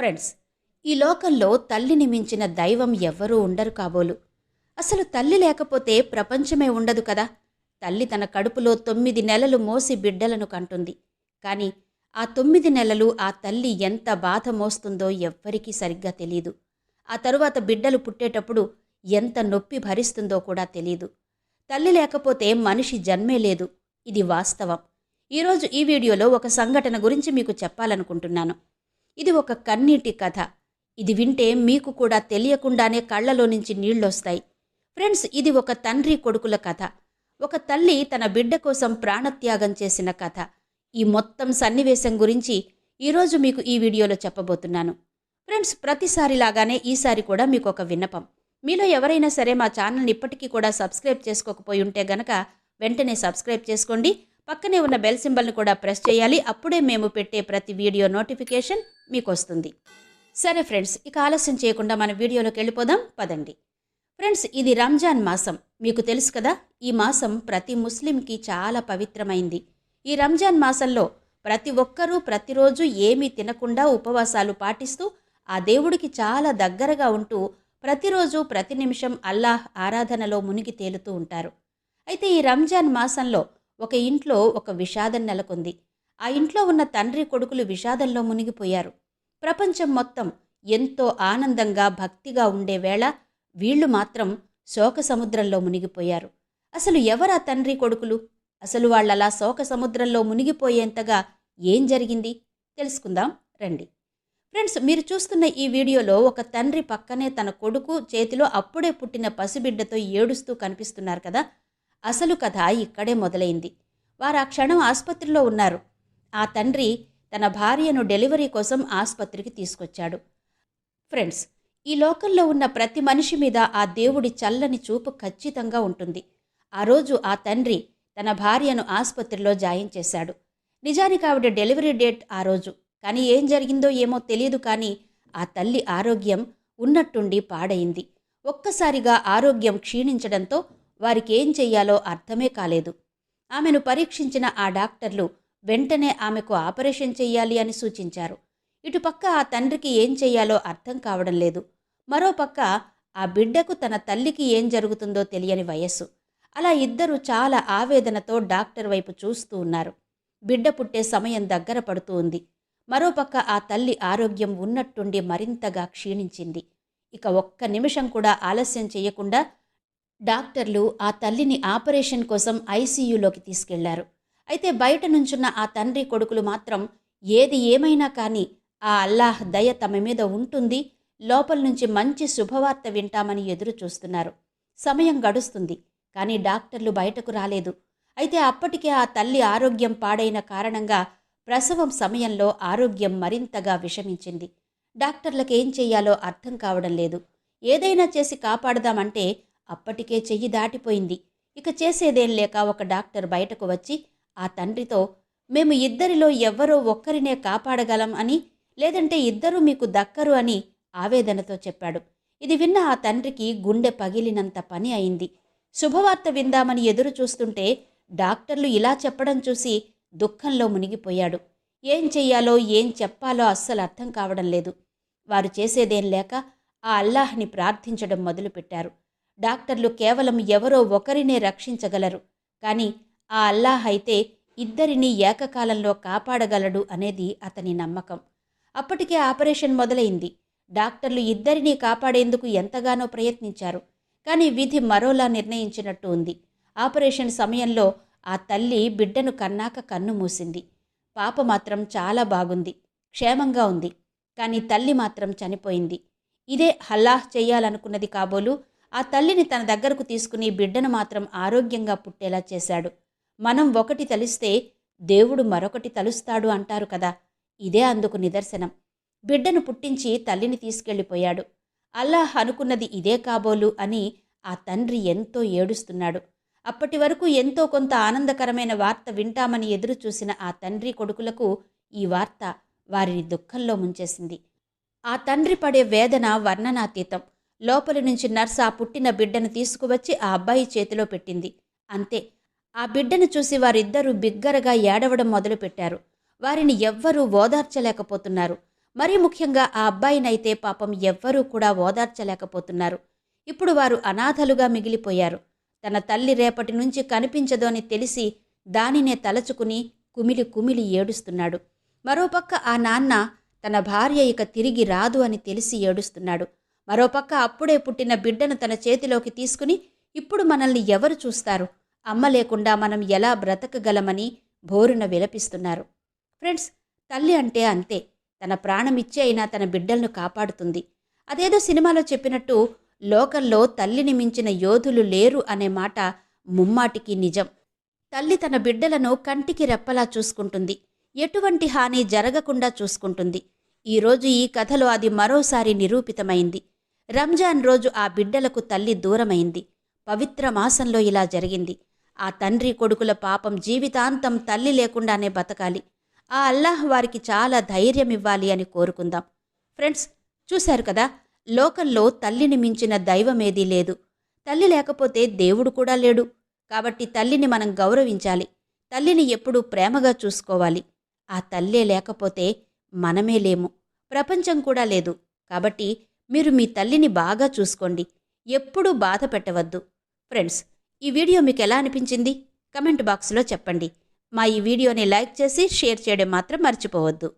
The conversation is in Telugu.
ఫ్రెండ్స్ ఈ లోకంలో తల్లిని మించిన దైవం ఎవ్వరూ ఉండరు కాబోలు. అసలు తల్లి లేకపోతే ప్రపంచమే ఉండదు కదా. తల్లి తన కడుపులో తొమ్మిది నెలలు మోసి బిడ్డలను కంటుంది. కానీ ఆ తొమ్మిది నెలలు ఆ తల్లి ఎంత బాధ మోస్తుందో ఎవ్వరికీ సరిగ్గా తెలియదు ఆ తరువాత బిడ్డలు పుట్టేటప్పుడు ఎంత నొప్పి భరిస్తుందో కూడా తెలియదు తల్లి లేకపోతే మనిషి జన్మే లేదు. ఇది వాస్తవం. ఈరోజు ఈ వీడియోలో ఒక సంఘటన గురించి మీకు చెప్పాలనుకుంటున్నాను. ఇది ఒక కన్నీటి కథ. ఇది వింటే మీకు కూడా తెలియకుండానే కళ్ళలో నుంచి నీళ్ళొస్తాయి ఫ్రెండ్స్ ఇది ఒక తండ్రి కొడుకుల కథ. ఒక తల్లి తన బిడ్డ కోసం ప్రాణత్యాగం చేసిన కథ. ఈ మొత్తం సన్నివేశం గురించి ఈరోజు మీకు ఈ వీడియోలో చెప్పబోతున్నాను. ఫ్రెండ్స్ ప్రతిసారిలాగానే ఈసారి కూడా మీకు ఒక విన్నపం. మీలో ఎవరైనా సరే మా ఛానల్ని ఇప్పటికీ కూడా సబ్స్క్రైబ్ చేసుకోకపోయి ఉంటే గనక వెంటనే సబ్స్క్రైబ్ చేసుకోండి. పక్కనే ఉన్న బెల్ సింబల్ని కూడా ప్రెస్ చేయాలి. అప్పుడే మేము పెట్టే ప్రతి వీడియో నోటిఫికేషన్ మీకు వస్తుంది సరే ఫ్రెండ్స్ ఇక ఆలస్యం చేయకుండా మన వీడియోలోకి వెళ్ళిపోదాం. పదండి. ఫ్రెండ్స్ ఇది రంజాన్ మాసం. మీకు తెలుసు కదా ఈ మాసం ప్రతి ముస్లింకి చాలా పవిత్రమైంది. ఈ రంజాన్ మాసంలో ప్రతి ఒక్కరూ ప్రతిరోజు ఏమీ తినకుండా ఉపవాసాలు పాటిస్తూ ఆ దేవుడికి చాలా దగ్గరగా ఉంటూ ప్రతిరోజు ప్రతి నిమిషం అల్లాహ్ ఆరాధనలో మునిగి తేలుతూ ఉంటారు. అయితే ఈ రంజాన్ మాసంలో ఒక ఇంట్లో ఒక విషాదం నెలకొంది. ఆ ఇంట్లో ఉన్న తండ్రి కొడుకులు విషాదంలో మునిగిపోయారు. ప్రపంచం మొత్తం ఎంతో ఆనందంగా భక్తిగా ఉండే వేళ వీళ్ళు మాత్రం శోక సముద్రంలో మునిగిపోయారు. అసలు ఎవరా తండ్రి కొడుకులు? అసలు వాళ్ళలా శోక సముద్రంలో మునిగిపోయేంతగా ఏం జరిగింది? తెలుసుకుందాం రండి. ఫ్రెండ్స్ మీరు చూస్తున్న ఈ వీడియోలో ఒక తండ్రి పక్కనే తన కొడుకు చేతిలో అప్పుడే పుట్టిన పసిబిడ్డతో ఏడుస్తూ కనిపిస్తున్నారు కదా. అసలు కథ ఇక్కడే మొదలైంది. వారు ఆ క్షణం ఆసుపత్రిలో ఉన్నారు. ఆ తండ్రి తన భార్యను డెలివరీ కోసం ఆసుపత్రికి తీసుకొచ్చాడు. ఫ్రెండ్స్ ఈ లోకంలో ఉన్న ప్రతి మనిషి మీద ఆ దేవుడి చల్లని చూపు ఖచ్చితంగా ఉంటుంది. ఆ రోజు ఆ తండ్రి తన భార్యను ఆసుపత్రిలో జాయిన్ చేశాడు. నిజానికి ఆవిడ డెలివరీ డేట్ ఆ రోజు. కానీ ఏం జరిగిందో ఏమో తెలియదు కానీ ఆ తల్లి ఆరోగ్యం ఉన్నట్టుండి పాడైంది. ఒక్కసారిగా ఆరోగ్యం క్షీణించడంతో వారికి ఏం చెయ్యాలో అర్థమే కాలేదు. ఆమెను పరీక్షించిన ఆ డాక్టర్లు వెంటనే ఆమెకు ఆపరేషన్ చెయ్యాలి అని సూచించారు. ఇటుపక్క ఆ తండ్రికి ఏం చెయ్యాలో అర్థం కావడం లేదు. మరోపక్క ఆ బిడ్డకు తన తల్లికి ఏం జరుగుతుందో తెలియని వయస్సు. అలా ఇద్దరు చాలా ఆవేదనతో డాక్టర్ వైపు చూస్తూ ఉన్నారు. బిడ్డ పుట్టే సమయం దగ్గర పడుతూ ఉంది. మరోపక్క ఆ తల్లి ఆరోగ్యం ఉన్నట్టుండి మరింతగా క్షీణించింది. ఇక ఒక్క నిమిషం కూడా ఆలస్యం చేయకుండా డాక్టర్లు ఆ తల్లిని ఆపరేషన్ కోసం ఐసీయూలోకి తీసుకెళ్ళారు. అయితే బయట నుంచున్న ఆ తండ్రి కొడుకులు మాత్రం ఏది ఏమైనా కానీ ఆ అల్లాహ్ దయ తమ మీద ఉంటుంది లోపల నుంచి మంచి శుభవార్త వింటామని ఎదురు చూస్తున్నారు. సమయం గడుస్తుంది కానీ డాక్టర్లు బయటకు రాలేదు. అయితే అప్పటికే ఆ తల్లి ఆరోగ్యం పాడైన కారణంగా ప్రసవం సమయంలో ఆరోగ్యం మరింతగా విషమించింది. డాక్టర్లకు ఏం అర్థం కావడం లేదు. ఏదైనా చేసి కాపాడదామంటే అప్పటికే చెయ్యి దాటిపోయింది. ఇక చేసేదేం లేక ఒక డాక్టర్ బయటకు వచ్చి ఆ తండ్రితో మేము ఇద్దరిలో ఎవ్వరో ఒక్కరినే కాపాడగలం అని లేదంటే ఇద్దరూ మీకు దక్కరు అని ఆవేదనతో చెప్పాడు. ఇది విన్న ఆ తండ్రికి గుండె పగిలినంత పని అయింది. శుభవార్త విందామని ఎదురు చూస్తుంటే డాక్టర్లు ఇలా చెప్పడం చూసి దుఃఖంలో మునిగిపోయాడు. ఏం చెయ్యాలో ఏం చెప్పాలో అస్సలు అర్థం కావడం లేదు. వారు చేసేదేం లేక ఆ అల్లాహ్ని ప్రార్థించడం మొదలుపెట్టారు. డాక్టర్లు కేవలం ఎవరో ఒకరినే రక్షించగలరు. కానీ ఆ అల్లాహ్ అయితే ఇద్దరిని ఏకకాలంలో కాపాడగలడు అనేది అతని నమ్మకం. అప్పటికే ఆపరేషన్ మొదలైంది. డాక్టర్లు ఇద్దరినీ కాపాడేందుకు ఎంతగానో ప్రయత్నించారు. కానీ విధి మరోలా నిర్ణయించినట్టు ఉంది. ఆపరేషన్ సమయంలో ఆ తల్లి బిడ్డను కన్నాక కన్ను మూసింది. పాప మాత్రం చాలా బాగుంది. క్షేమంగా ఉంది. కానీ తల్లి మాత్రం చనిపోయింది. ఇదే హల్లాహ్ చేయాలనుకున్నది కాబోలు ఆ తల్లిని తన దగ్గరకు తీసుకుని బిడ్డను మాత్రం ఆరోగ్యంగా పుట్టేలా చేశాడు. మనం ఒకటి తలిస్తే దేవుడు మరొకటి తలుస్తాడు అంటారు కదా. ఇదే అందుకు నిదర్శనం. బిడ్డను పుట్టించి తల్లిని తీసుకెళ్ళిపోయాడు. అల్లాహ్ అనుకున్నది ఇదే కాబోలు అని ఆ తండ్రి ఎంతో ఏడుస్తున్నాడు. అప్పటి వరకు ఎంతో కొంత ఆనందకరమైన వార్త వింటామని ఎదురు చూసిన ఆ తండ్రి కొడుకులకు ఈ వార్త వారిని దుఃఖంలో ముంచేసింది. ఆ తండ్రి పడే వేదన వర్ణనాతీతం. లోపలి నుంచి నర్స్ ఆ పుట్టిన బిడ్డను తీసుకువచ్చి ఆ అబ్బాయి చేతిలో పెట్టింది. అంతే. ఆ బిడ్డను చూసి వారిద్దరూ బిగ్గరగా ఏడవడం మొదలుపెట్టారు. వారిని ఎవ్వరూ ఓదార్చలేకపోతున్నారు. మరీ ముఖ్యంగా ఆ అబ్బాయినైతే పాపం ఎవ్వరూ కూడా ఓదార్చలేకపోతున్నారు. ఇప్పుడు వారు అనాథలుగా మిగిలిపోయారు. తన తల్లి రేపటి నుంచి కనిపించదు అని తెలిసి దానినే తలచుకుని కుమిలి కుమిలి ఏడుస్తున్నాడు. మరోపక్క ఆ నాన్న తన భార్య ఇక తిరిగి రాదు అని తెలిసి ఏడుస్తున్నాడు. మరోపక్క అప్పుడే పుట్టిన బిడ్డను తన చేతిలోకి తీసుకుని ఇప్పుడు మనల్ని ఎవరు చూస్తారు? అమ్మ లేకుండా మనం ఎలా బ్రతకగలమని బోరున విలపిస్తున్నారు. ఫ్రెండ్స్ తల్లి అంటే అంతే. తన ప్రాణమిచ్చి అయినా తన బిడ్డలను కాపాడుతుంది. అదేదో సినిమాలో చెప్పినట్టు లోకంలో తల్లిని మించిన యోధులు లేరు అనే మాట ముమ్మాటికి నిజం. తల్లి తన బిడ్డలను కంటికి రెప్పలా చూసుకుంటుంది. ఎటువంటి హాని జరగకుండా చూసుకుంటుంది. ఈరోజు ఈ కథలో అది మరోసారి నిరూపితమైంది. రంజాన్ రోజు ఆ బిడ్డలకు తల్లి దూరమైంది. పవిత్ర మాసంలో ఇలా జరిగింది. ఆ తండ్రి కొడుకుల పాపం జీవితాంతం తల్లి లేకుండానే బతకాలి. ఆ అల్లాహ్ వారికి చాలా ధైర్యం ఇవ్వాలి అని కోరుకుందాం. ఫ్రెండ్స్ చూశారు కదా? లోకంలో తల్లిని మించిన దైవమేదీ లేదు. తల్లి లేకపోతే దేవుడు కూడా లేడు. కాబట్టి తల్లిని మనం గౌరవించాలి. తల్లిని ఎప్పుడూ ప్రేమగా చూసుకోవాలి. ఆ తల్లే లేకపోతే మనమే లేము. ప్రపంచం కూడా లేదు. కాబట్టి మీరు మీ తల్లిని బాగా చూసుకోండి. ఎప్పుడూ బాధ పెట్టవద్దు. ఫ్రెండ్స్ ఈ వీడియో మీకు ఎలా అనిపించింది? కమెంట్ బాక్స్లో చెప్పండి. మా ఈ వీడియోని లైక్ చేసి షేర్ చేయడం మాత్రం మర్చిపోవద్దు.